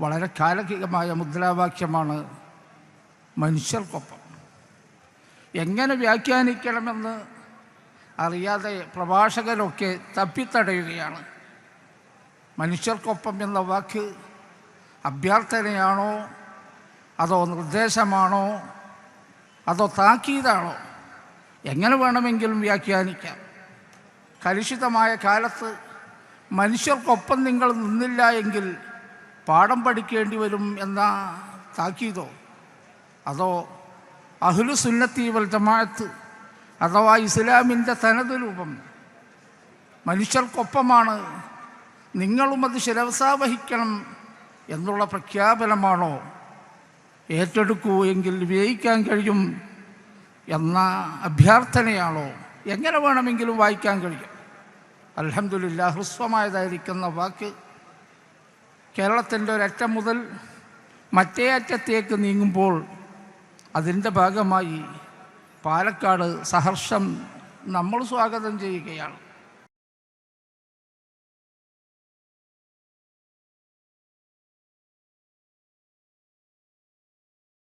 വളരെ കാലകികമായ മുദ്രാവാക്യമാണ് മനുഷ്യർക്കൊപ്പം. എങ്ങനെ വ്യാഖ്യാനിക്കണമെന്ന് അറിയാതെ പ്രഭാഷകരൊക്കെ തപ്പിത്തടയുകയാണ്. മനുഷ്യർക്കൊപ്പം എന്ന വാക്ക് അഭ്യർത്ഥനയാണോ? അതോ നിർദ്ദേശമാണോ? അതോ താക്കീതാണോ? എങ്ങനെ വേണമെങ്കിലും വ്യാഖ്യാനിക്കാം. കലുഷിതമായ കാലത്ത് മനുഷ്യർക്കൊപ്പം നിങ്ങൾ നിന്നില്ല എങ്കിൽ പാഠം പഠിക്കേണ്ടി വരും എന്ന താക്കീതോ? അതോ അഹ്ലു സുന്നത്തി വൽ ജമാഅത്ത് അഥവാ ഇസ്ലാമിന്റെ തനത് രൂപം? മനുഷ്യർക്കൊപ്പമാണ്. നിങ്ങളും അത് ശിരവസാവഹിക്കണം എന്നുള്ള പ്രഖ്യാപനമാണോ? ഏറ്റെടുക്കൂ എങ്കിൽ വിജയിക്കാൻ കഴിയും എന്ന അഭ്യർത്ഥനയാണോ? എങ്ങനെ വേണമെങ്കിലും വായിക്കാൻ കഴിയും? അലഹമില്ല ഹ്രസ്വമായതായിരിക്കുന്ന വാക്ക് കേരളത്തിന്റെ ഒരറ്റം മുതൽ മറ്റേ അറ്റത്തേക്ക് നീങ്ങുമ്പോൾ അതിന്റെ ഭാഗമായി പാലക്കാട് സഹർഷം നമ്മൾ സ്വാഗതം ചെയ്യുകയാണ്.